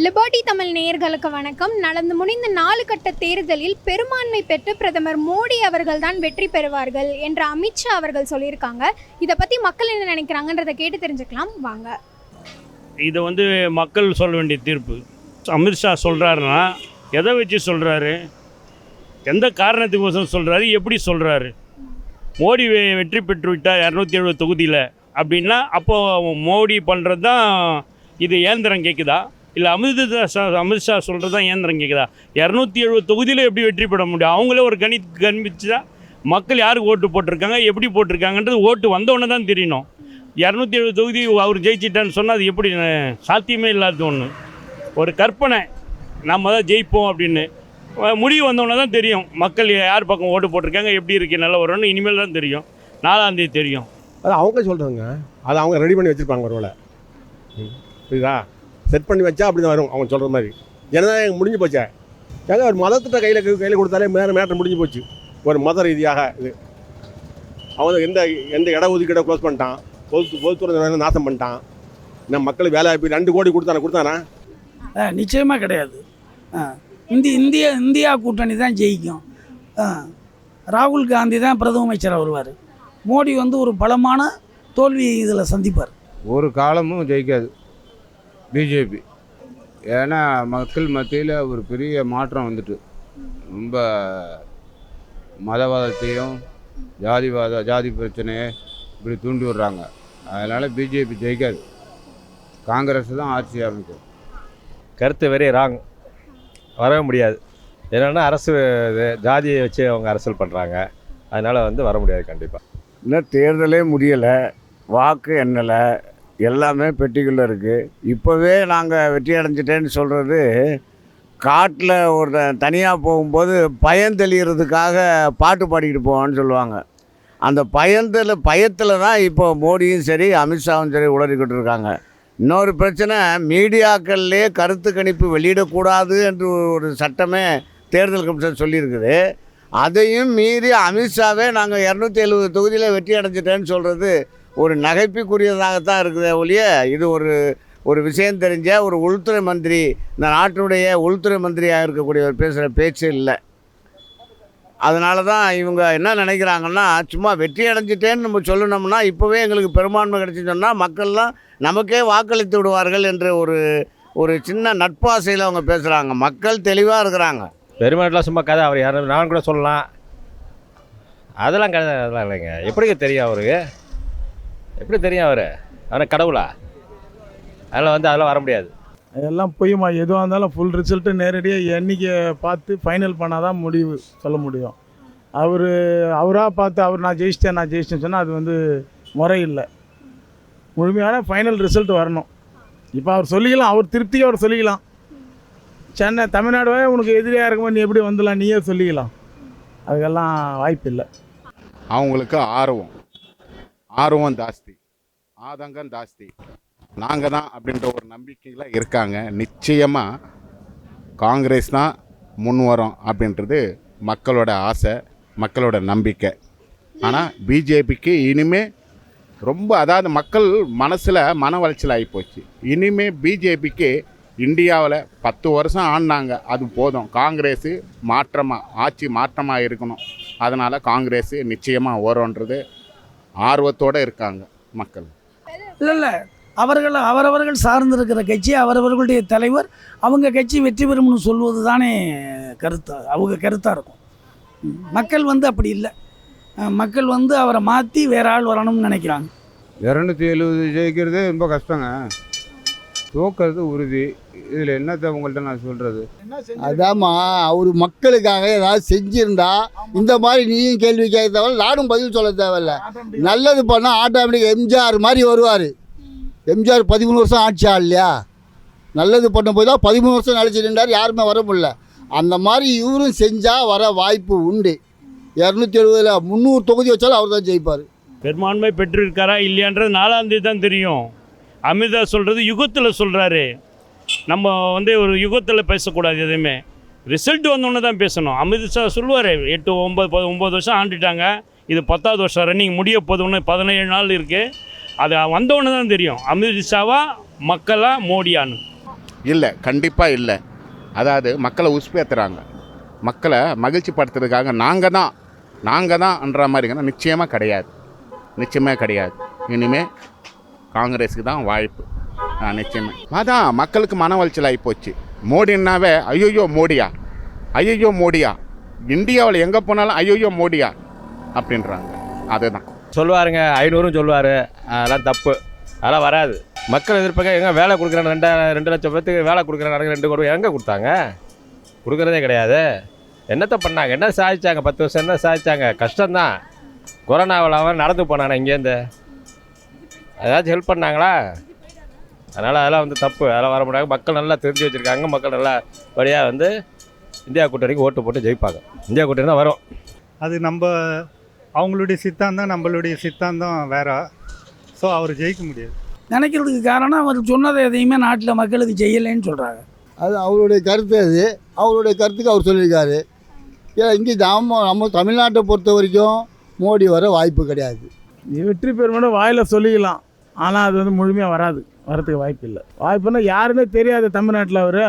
Liberty Tamil நேயர்களுக்கு வணக்கம். நடந்து முடிந்த நாலு கட்ட தேர்தலில் பெரும்பான்மை பெற்று பிரதமர் மோடி அவர்கள் தான் வெற்றி பெறுவார்கள் என்று அமித்ஷா அவர்கள் சொல்லியிருக்காங்க. இதை பற்றி மக்கள் என்ன நினைக்கிறாங்கன்றதை கேட்டு தெரிஞ்சுக்கலாம். வாங்க. இதை வந்து மக்கள் சொல்ல வேண்டிய தீர்ப்பு. அமித்ஷா சொல்கிறாருன்னா எதை வச்சு சொல்கிறாரு எந்த காரணத்துக்கோசம் சொல்கிறாரு எப்படி சொல்கிறாரு மோடி வெற்றி பெற்று விட்டார் இரநூத்தி எழுபது தொகுதியில். அப்படின்னா அப்போது மோடி பண்ணுறது தான் இது இயந்திரம் கேட்குதா இல்லை அமித்ஷா அமித்ஷா சொல்கிறது தான் ஏந்திரம் கேட்குதா இரநூத்தி எழுபது தொகுதியில் எப்படி வெற்றி பெற முடியும்? அவங்களே ஒரு கணி கணிச்சா மக்கள் யாருக்கு ஓட்டு போட்டிருக்காங்க எப்படி போட்டிருக்காங்கன்றது ஓட்டு வந்தவொடனே தான் தெரியணும். இரநூத்தி எழுபது தொகுதி அவர் ஜெயிச்சிட்டான்னு சொன்னால் அது எப்படி சாத்தியமே இல்லாத ஒன்று ஒரு கற்பனை நம்ம தான் ஜெயிப்போம் அப்படின்னு. முடிவு வந்தவொடனே தான் தெரியும் மக்கள் யார் பக்கம் ஓட்டு போட்டிருக்காங்க எப்படி இருக்கு நல்ல வரும்னு. இனிமேல் தான் தெரியும். நாலாந்தேதி தெரியும். அது அவங்க சொல்கிறாங்க அது அவங்க ரெடி பண்ணி வச்சுருப்பாங்க ஒரு வேலை ம். புரியுதா? செட் பண்ணி வச்சா அப்படி தான் வரும் அவங்க சொல்கிற மாதிரி. ஜனநாயகம் முடிஞ்சு போச்சே. ஏங்க ஒரு மதத்திட்ட கையில் கையில் கொடுத்தாலே மேலே மேட்டர் முடிஞ்சு போச்சு. ஒரு மத ரீதியாக இது. அவன் எந்த எந்த இட ஒதுக்கீடை க்ளோஸ் பண்ணிட்டான். பொது பொதுத்துறை நாசம் பண்ணிட்டான். நம்ம மக்களுக்கு வேலை வாய்ப்பு ரெண்டு கோடி கொடுத்தானே கொடுத்தானா? நிச்சயமாக கிடையாது. ஆ. இந்தி இந்திய இந்தியா கூட்டணி தான் ஜெயிக்கும். ராகுல் காந்தி தான் பிரதம அமைச்சராக வருவார். மோடி வந்து ஒரு பலமான தோல்வி இதில் சந்திப்பார். ஒரு காலமும் ஜெயிக்காது. பிஜேபி. ஏன்னா மக்கள் மத்தியில் ஒரு பெரிய மாற்றம் வந்துட்டு. ரொம்ப மதவாதத்தையும் ஜாதிவாத ஜாதி பிரச்சனையை இப்படி தூண்டி விடுறாங்க. அதனால் பிஜேபி ஜெயிக்காது. காங்கிரஸ் தான் ஆட்சி அமைக்கும் கருத்து வெரி ராங் வரவே முடியாது. என்னென்னா அரசு இது ஜாதியை வச்சு அவங்க அரசியல் பண்ணுறாங்க அதனால் வந்து வர முடியாது கண்டிப்பாக இன்னும் தேர்தலே முடியலை. வாக்கு எண்ணலை. எல்லாமே பெட்டிக்குள்ளே இருக்குது இப்போவே நாங்கள் வெற்றி அடைஞ்சிட்டேன்னு சொல்கிறது காட்டில் ஒரு தனியாக போகும்போது பயம் தெளிகிறதுக்காக பாட்டு பாடிக்கிட்டு போவான்னு சொல்லுவாங்க. அந்த பயத்தில் பயத்தில் தான் இப்போ மோடியும் சரி அமித்ஷாவும் சரி உளறிக்கிட்டு இருக்காங்க. இன்னொரு பிரச்சனை மீடியாக்கள்லேயே கருத்து கணிப்பு வெளியிடக்கூடாது என்று ஒரு சட்டமே தேர்தல் கமிஷன் சொல்லியிருக்குது. அதையும் மீறி அமித்ஷாவே நாங்கள் இரநூத்தி எழுபது தொகுதியில் வெற்றி அடைஞ்சிட்டேன்னு சொல்கிறது ஒரு நகைப்புக்குரியதாகத்தான் இருக்குதே ஒழிய இது ஒரு ஒரு விஷயம் தெரிஞ்ச ஒரு உள்துறை மந்திரி இந்த நாட்டினுடைய உள்துறை மந்திரியாக இருக்கக்கூடியவர் பேசுகிற பேச்சு இல்லை. அதனால தான் இவங்க என்ன நினைக்கிறாங்கன்னா சும்மா வெற்றி அடைஞ்சிட்டேன்னு நம்ம சொல்லணும்னா இப்போவே எங்களுக்கு பெரும்பான்மை கிடைச்சின்னு சொன்னால் மக்கள்லாம் நமக்கே வாக்களித்து விடுவார்கள் என்ற ஒரு ஒரு சின்ன நட்பாசையில் அவங்க பேசுகிறாங்க மக்கள் தெளிவாக இருக்கிறாங்க. பெருமாட்டெலாம் சும்மா கதை அவர் யாரும் நான் கூட சொல்லலாம். அதெல்லாம் கதை அதெல்லாம் இல்லைங்க. எப்படிங்க தெரியும் அவருக்கு? எப்படி தெரியும் அவர்? அவனை கடவுளா? அதனால் வந்து அதெல்லாம் வர முடியாது. அதெல்லாம் பொய்மா எதுவாக இருந்தாலும் ஃபுல் ரிசல்ட்டு நேரடியாக எண்ணிக்கை பார்த்து ஃபைனல் பண்ணால் தான் முடிவு சொல்ல முடியும். அவர் அவராக பார்த்து அவர் நான் ஜெயிச்சிட்டேன் நான் ஜெயிச்சிட்டேன்னு சொன்னால் அது வந்து முறை இல்லை முழுமையான ஃபைனல் ரிசல்ட் வரணும். இப்போ அவர் சொல்லிக்கலாம் அவர் திருப்தியாக அவர் சொல்லிக்கலாம். சென்னை தமிழ்நாடுவே உனக்கு எதிரியாக இருக்கும்போது நீ எப்படி வந்துடலாம்? நீயே சொல்லிக்கலாம். அதுக்கெல்லாம் வாய்ப்பு இல்லை அவங்களுக்கு ஆர்வம். ஆர்வம் ஜாஸ்தி ஆதங்கம் ஜாஸ்தி. நாங்கள் தான் அப்படின்ற ஒரு நம்பிக்கையில் இருக்காங்க. நிச்சயமாக காங்கிரஸ் தான் முன் வரும் அப்படின்றது மக்களோட ஆசை மக்களோட நம்பிக்கை. ஆனால் பிஜேபிக்கு இனிமே ரொம்ப அதாவது மக்கள் மனசில் மன வளர்ச்சல் ஆகிப்போச்சு இனிமே பிஜேபிக்கு இந்தியாவில் பத்து வருஷம் ஆடினாங்க அது போதும். காங்கிரஸு மாற்றமாக ஆட்சி மாற்றமாக இருக்கணும். அதனால் காங்கிரஸு நிச்சயமாக வரும்ன்றது ஆர்வத்தோடு இருக்காங்க மக்கள். இல்லை இல்லை அவர்கள் அவரவர்கள் சார்ந்திருக்கிற கட்சி அவரவர்களுடைய தலைவர் அவங்க கட்சி வெற்றி பெறும்னு சொல்வது தானே கருத்து அவங்க கருத்தாக இருக்கும். மக்கள் வந்து அப்படி இல்லை. மக்கள் வந்து அவரை மாற்றி வேற ஆள் வரணும்னு நினைக்கிறாங்க. இரநூத்தி எழுபது ஜெயிக்கிறது ரொம்ப கஷ்டங்க. தோக்கிறது உறுதி. இதில் என்னத்தை உங்கள்கிட்ட நான் சொல்கிறது அதாம்மா அவர் மக்களுக்காக ஏதாவது செஞ்சிருந்தா இந்த மாதிரி நீயும் கேள்வி கேட்க தேவையில்ல நானும் பதில் சொல்ல தேவையில்ல. நல்லது பண்ணால் ஆட்டோமேட்டிக் எம்ஜிஆர் மாதிரி வருவார். எம்ஜிஆர் பதிமூணு வருஷம் ஆட்சி இல்லையா? நல்லது பண்ண போய் தான் பதிமூணு வருஷம் நினச்சி நின்றார் யாருமே வர முடியல. அந்த மாதிரி இவரும் செஞ்சால் வர வாய்ப்பு உண்டு. இரநூத்தி எழுபதில் முந்நூறு தொகுதி வச்சாலும் அவர் தான் ஜெயிப்பார். பெரும்பான்மை பெற்றிருக்காரா இல்லையான்றது நாலாம் தேதி தான் தெரியும். அமிர்தா சொல்கிறது யுகத்தில் சொல்கிறாரு நம்ம வந்து ஒரு யுகத்தில் பேசக்கூடாது எதுவுமே. ரிசல்ட் வந்தோடனே தான் பேசணும். அமித்ஷா சொல்லுவார் எட்டு ஒம்பது ப- ஒம்பது வருஷம் ஆண்டுட்டாங்க. இது பத்தாவது வருஷம் ரன்னிங் முடிய போது ஒன்று பதினேழு நாள் இருக்குது அது வந்தோடனே தான் தெரியும். அமித்ஷாவா மக்களா மோடியான்னு. இல்லை கண்டிப்பாக இல்லை. அதாவது மக்களை உசுப்பேற்றுறாங்க மக்களை மகிழ்ச்சி படுத்துறதுக்காக நாங்கள் தான் நாங்கள் தான்ன்ற மாதிரிங்கன்னா நிச்சயமாக கிடையாது. நிச்சயமே கிடையாது. இனிமேல் காங்கிரஸுக்கு தான் வாய்ப்பு. நிச்சயமே. அதான் மக்களுக்கு மன உளைச்சல் ஆகி போச்சு. மோடின்னாவே ஐயோ மோடியா? ஐயோ மோடியா? இந்தியாவில் எங்கே போனாலும் ஐயோ மோடியா? அப்படின்றாங்க. அதுதான். சொல்லுவாருங்க ஐநூறும் சொல்லுவார். அதெல்லாம் தப்பு. அதெல்லாம் வராது. மக்கள் எதிர்ப்பாங்க எங்கே வேலை கொடுக்குறேன் ரெண்டா ரெண்டு லட்சம் பேத்துக்கு வேலை கொடுக்குறேன் ரெண்டு கோடி எங்கே கொடுத்தாங்க? கொடுக்குறதே கிடையாது. என்னத்தை பண்ணாங்க? என்ன சாதிச்சாங்க? பத்து வருஷம் என்ன சாதிச்சாங்க? கஷ்டம்தான். கொரோனாவில் அவன் நடந்து போனானே இங்கேருந்து ஏதாச்சும் ஹெல்ப் பண்ணாங்களா? அதனால் அதெல்லாம் வந்து தப்பு. அதெல்லாம் வர முடியாது. மக்கள் நல்லா தெரிஞ்சு வச்சுருக்காங்க. மக்கள் நல்லா வழியாக வந்து இந்தியா கூட்டணிக்கு ஓட்டு போட்டு ஜெயிப்பாங்க. இந்தியா கூட்டணி தான் வரும். அது நம்ம அவங்களுடைய சித்தாந்தம் நம்மளுடைய சித்தாந்தம் வேற. ஸோ அவர் ஜெயிக்க முடியாது. நினைக்கிறதுக்கு காரணம் அவர் சொன்னதை எதையுமே நாட்டில் மக்களுக்கு செய்யலைன்னு சொல்கிறாங்க அது அவருடைய கருத்து அது. அவருடைய கருத்துக்கு அவர் சொல்லியிருக்காரு. ஏன்னா இங்கே நம்ம நம்ம தமிழ்நாட்டை பொறுத்த வரைக்கும் மோடி வர வாய்ப்பு கிடையாது. வெற்றி பெறுமனு வாயில் சொல்லிக்கலாம். ஆனால் அது வந்து முழுமையாக வராது. வரத்துக்கு வாய்ப்பு இல்லை. வாய்ப்புன்னா யாருன்னே தெரியாது தமிழ்நாட்டில் அவர்.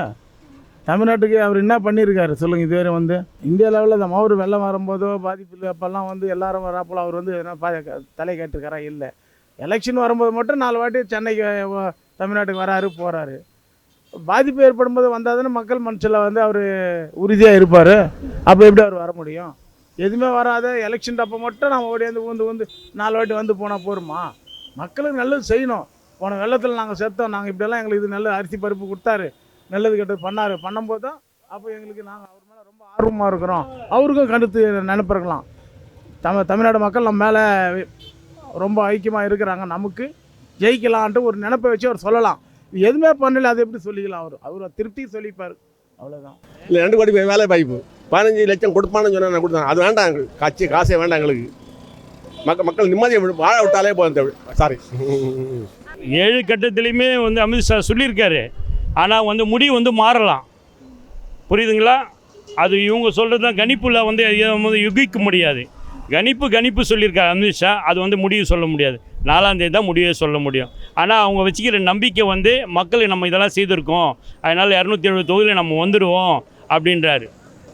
தமிழ்நாட்டுக்கு அவர் என்ன பண்ணியிருக்காரு சொல்லுங்கள் இதுவரை வந்து. இந்திய லெவலில் இந்த மவுர் வெள்ளம் வரும்போதோ பாதிப்பு இல்லை அப்போல்லாம் வந்து எல்லாரும் வராப்போல அவர் வந்து எதனா பா தலை கேட்டிருக்காரா? இல்லை. எலெக்ஷன் வரும்போது மட்டும் நாலு வாட்டி சென்னைக்கு தமிழ்நாட்டுக்கு வராரு போகிறாரு பாதிப்பு ஏற்படும் போது வந்தால் தானே மக்கள் மனசில் வந்து அவர் உறுதியாக இருப்பார். அப்போ எப்படி அவர் வர முடியும்? எதுவுமே வராத எலெக்ஷன் அப்போ மட்டும் நம்ம ஓடியாந்து ஊந்து ஊந்து நாலு வாட்டி வந்து போனால் போருமா? மக்களுக்கு நல்லது செய்யணும். போன வெள்ளத்தில் நாங்கள் செத்தோம். நாங்கள் இப்படியெல்லாம் எங்களுக்கு இது நல்ல அரிசி பருப்பு கொடுத்தாரு. நல்லது கெட்டது பண்ணார். பண்ணும்போது தான் அப்போ எங்களுக்கு நாங்கள் அவர் மேலே ரொம்ப ஆர்வமாக இருக்கிறோம். அவருக்கும் கருத்து நினைப்பிருக்கலாம் தமிழ் தமிழ்நாடு மக்கள் நம்ம மேலே ரொம்ப ஐக்கியமாக இருக்கிறாங்க. நமக்கு ஜெயிக்கலான்ட்டு ஒரு நினைப்பை வச்சு அவர் சொல்லலாம். எதுவுமே பண்ணல. அதை எப்படி சொல்லிக்கலாம் அவர்? அவர் திருப்தி சொல்லிப்பார். அவ்வளோதான் இல்லை ரெண்டு கோடி வேலை வாய்ப்பு. பதினஞ்சு லட்சம் கொடுப்பான்னு சொன்னால் நான் கொடுத்தேன். அது வேண்டாம் எங்களுக்கு. கட்சி காசே வேண்டாம் எங்களுக்கு. மக்க மக்கள் நிம்மதியை வாழ விட்டாலே போதும் சாரி ஏழு கட்டத்துலேயுமே வந்து அமித்ஷா சொல்லியிருக்காரு. ஆனால் வந்து முடிவு வந்து மாறலாம். புரியுதுங்களா? அது இவங்க சொல்கிறது தான் கணிப்பில் வந்து வந்து யுகிக்க முடியாது. கணிப்பு கணிப்பு சொல்லியிருக்காரு அமித்ஷா அது வந்து முடிவு சொல்ல முடியாது. நாலாம் தேதி தான் முடிவே சொல்ல முடியும். ஆனால் அவங்க வச்சுக்கிற நம்பிக்கை வந்து மக்கள் நம்ம இதெல்லாம் செய்திருக்கோம். அதனால் இரநூத்தி எழுபது தொகுதியில் நம்ம வந்துடுவோம் அப்படின்றாரு.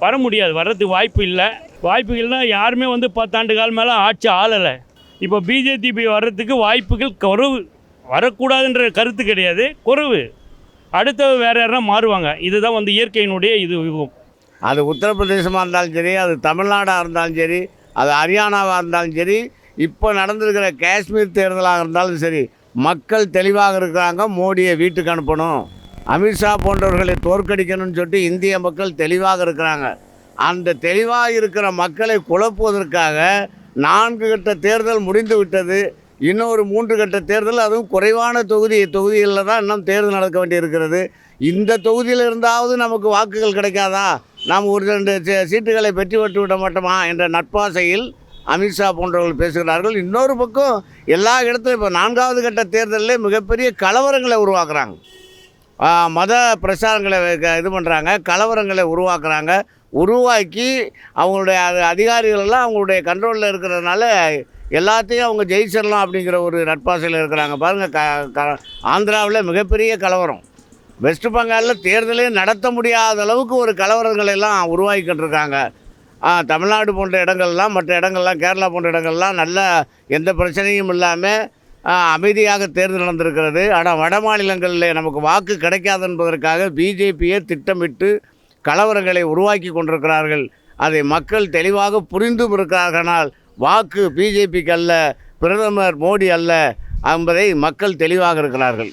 வர முடியாது வர்றதுக்கு வாய்ப்பு இல்லை. வாய்ப்பு இல்லைன்னா யாருமே வந்து பத்தாண்டு கால் மேலே ஆட்சி ஆளலை. இப்போ பிஜேபி வர்றதுக்கு வாய்ப்புகள் குறைவு வரக்கூடாதுன்ற கருத்து கிடையாது குறைவு. அடுத்த வேறு யாருன்னா மாறுவாங்க. இதுதான் வந்து இயற்கையினுடைய இது யுகம் அது உத்தரப்பிரதேசமாக இருந்தாலும் சரி அது தமிழ்நாடாக இருந்தாலும் சரி அது ஹரியானாவாக இருந்தாலும் சரி இப்போ நடந்திருக்கிற காஷ்மீர் தேர்தலாக இருந்தாலும் சரி மக்கள் தெளிவாக இருக்கிறாங்க மோடியை வீட்டுக்கு அனுப்பணும். அமித்ஷா போன்றவர்களை தோற்கடிக்கணும்னு சொல்லிட்டு இந்திய மக்கள் தெளிவாக இருக்கிறாங்க. அந்த தெளிவாக இருக்கிற மக்களை குழப்புவதற்காக நான்கு கட்ட தேர்தல் முடிந்து விட்டது. இன்னொரு மூன்று கட்ட தேர்தல் அதுவும் குறைவான தொகுதி தொகுதிகளில் தான் இன்னும் தேர்தல் நடக்க வேண்டியிருக்கிறது. இந்த தொகுதியில் இருந்தாவது நமக்கு வாக்குகள் கிடைக்காதா? நாம் ஒரு ரெண்டு சீட்டுகளை பெற்று விட்டு விட மாட்டோமா? என்ற நட்பாசையில் அமித்ஷா போன்றவர்கள் பேசுகிறார்கள். இன்னொரு பக்கம் எல்லா இடத்துலையும் இப்போ நான்காவது கட்ட தேர்தலில் மிகப்பெரிய கலவரங்களை உருவாக்குறாங்க. மத பிரச்சாரங்களை க- இது பண்ணுறாங்க கலவரங்களை உருவாக்குறாங்க. உருவாக்கி அவங்களுடைய அது அதிகாரிகளெல்லாம் அவங்களுடைய கண்ட்ரோலில் இருக்கிறதுனால எல்லாத்தையும் அவங்க ஜெயிச்சிடலாம் அப்படிங்கிற ஒரு நட்பாசையில் இருக்கிறாங்க. பாருங்கள் க க ஆந்திராவில் மிகப்பெரிய கலவரம். வெஸ்ட் பெங்காலில் தேர்தலே நடத்த முடியாத அளவுக்கு ஒரு கலவரங்களை எல்லாம் உருவாக்கிட்டு இருக்காங்க. தமிழ்நாடு போன்ற இடங்கள்லாம் மற்ற இடங்கள்லாம் கேரளா போன்ற இடங்கள்லாம் நல்ல எந்த பிரச்சனையும் இல்லாமல் அமைதியாக தேர்தல் நடந்திருக்கிறது. ஆனால் வட மாநிலங்களில் நமக்கு வாக்கு கிடைக்காது என்பதற்காக பிஜேபியே திட்டமிட்டு கலவரங்களை உருவாக்கி கொண்டிருக்கிறார்கள். அதை மக்கள் தெளிவாக புரிந்தும் இருக்கிறார்களால் வாக்கு பிஜேபிக்கு அல்ல பிரதமர் மோடி அல்ல என்பதை மக்கள் தெளிவாக இருக்கிறார்கள்.